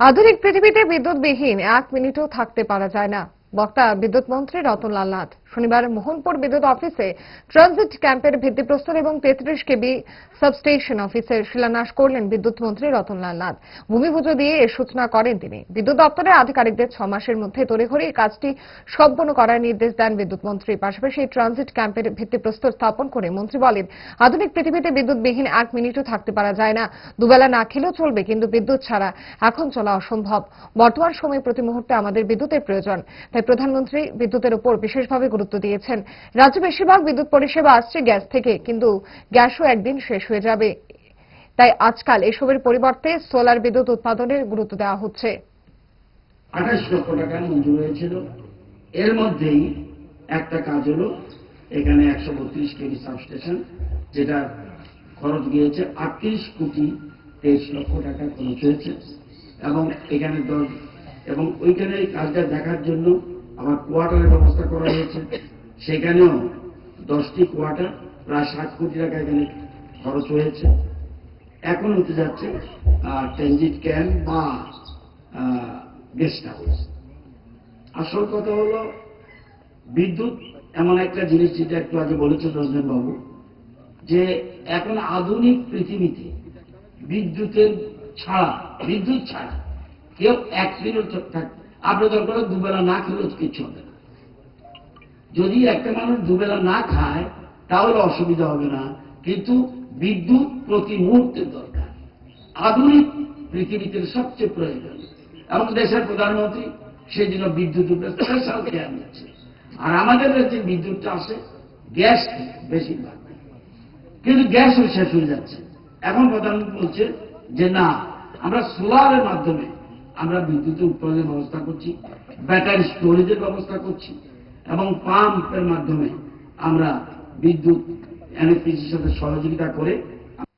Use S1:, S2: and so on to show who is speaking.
S1: আধুনিক পৃথিবীতে বিদ্যুৎবিহীন এক মিনিটও থাকতে পারা যায় না। বক্তা বিদ্যুৎ মন্ত্রী রতনলাল নাথ। শনিবার মোহনপুর বিদ্যুৎ অফিসে ট্রানজিট ক্যাম্পের ভিত্তিপ্রস্তর এবং তেত্রিশ কেবি সাবস্টেশন অফিসের শিলান্যাস করলেন বিদ্যুৎ মন্ত্রী রতনলাল নাথ। ভূমি পুজো দিয়ে এর সূচনা করেন তিনি। বিদ্যুৎ দপ্তরের আধিকারিকদের ছ মাসের মধ্যে তড়িঘড়ি এই কাজটি সম্পন্ন করার নির্দেশ দেন বিদ্যুৎ মন্ত্রী। পাশাপাশি ট্রানজিট ক্যাম্পের ভিত্তিপ্রস্তর স্থাপন করে মন্ত্রী বলেন, আধুনিক পৃথিবীতে বিদ্যুৎবিহীন এক মিনিটও থাকতে পারা যায় না। দুবেলা না খেলেও চলবে, কিন্তু বিদ্যুৎ ছাড়া এখন চলা অসম্ভব। বর্তমান সময়ে প্রতি মুহূর্তে আমাদের বিদ্যুতের প্রয়োজন। তাই প্রধানমন্ত্রী বিদ্যুতের উপর বিশেষভাবে গুরুত্ব দিয়েছেন। রাজ্যে বেশিরভাগ বিদ্যুৎ পরিষেবা আসছে গ্যাস থেকে, কিন্তু গ্যাসও একদিন শেষ হয়ে যাবে। তাই আজকাল এসবের পরিবর্তে সোলার বিদ্যুৎ উৎপাদনের গুরুত্ব দেওয়া হচ্ছে।
S2: এর মধ্যেই একটা কাজ হলো, এখানে একশো বত্রিশ সাবস্টেশন, যেটা খরচ গিয়েছে আটত্রিশ কোটি তেইশ লক্ষ টাকা খরচ হয়েছে। এবং এখানে দশ এবং ওইখানে এই কাজটা দেখার জন্য আমার কোয়ার্টারের ব্যবস্থা করা হয়েছে। সেখানেও দশটি কোয়ার্টার, প্রায় ষাট কোটি টাকা এখানে খরচ হয়েছে। এখন হতে যাচ্ছে ট্রানজিট ক্যাম্প বা গেস্ট হাউস। আসল কথা হলো, বিদ্যুৎ এমন একটা জিনিস যেটা একটু আগে বলেছেন রঞ্জন বাবু যে এখন আধুনিক পৃথিবীতে বিদ্যুতের ছাড়া, বিদ্যুৎ ছাড়া কেউ এক মিনিট থাকতে আপনি দরকার হলে দুবেলা না খেলেও কিচ্ছু হবে না। যদি একটা মানুষ দুবেলা না খায়, তাহলে অসুবিধা হবে না। কিন্তু বিদ্যুৎ প্রতি মুহূর্তের দরকার। আধুনিক পৃথিবীতে সবচেয়ে প্রয়োজন। এবং দেশের প্রধানমন্ত্রী সেই জন্য বিদ্যুৎ স্পেশাল কেয়ার নিচ্ছে। আর আমাদের যে বিদ্যুৎটা আসে, গ্যাস বেশিরভাগ। কিন্তু গ্যাসও শেষ হয়ে যাচ্ছে। এখন প্রধানমন্ত্রী বলছে যে, না, আমরা সোলারের মাধ্যমে আমরা বিদ্যুতের উৎপাদনের ব্যবস্থা করছি ব্যাটারি স্টোরেজের ব্যবস্থা করছি, এবং পাম্পের মাধ্যমে আমরা বিদ্যুৎ এনএফপিসির সাথে সহযোগিতা করে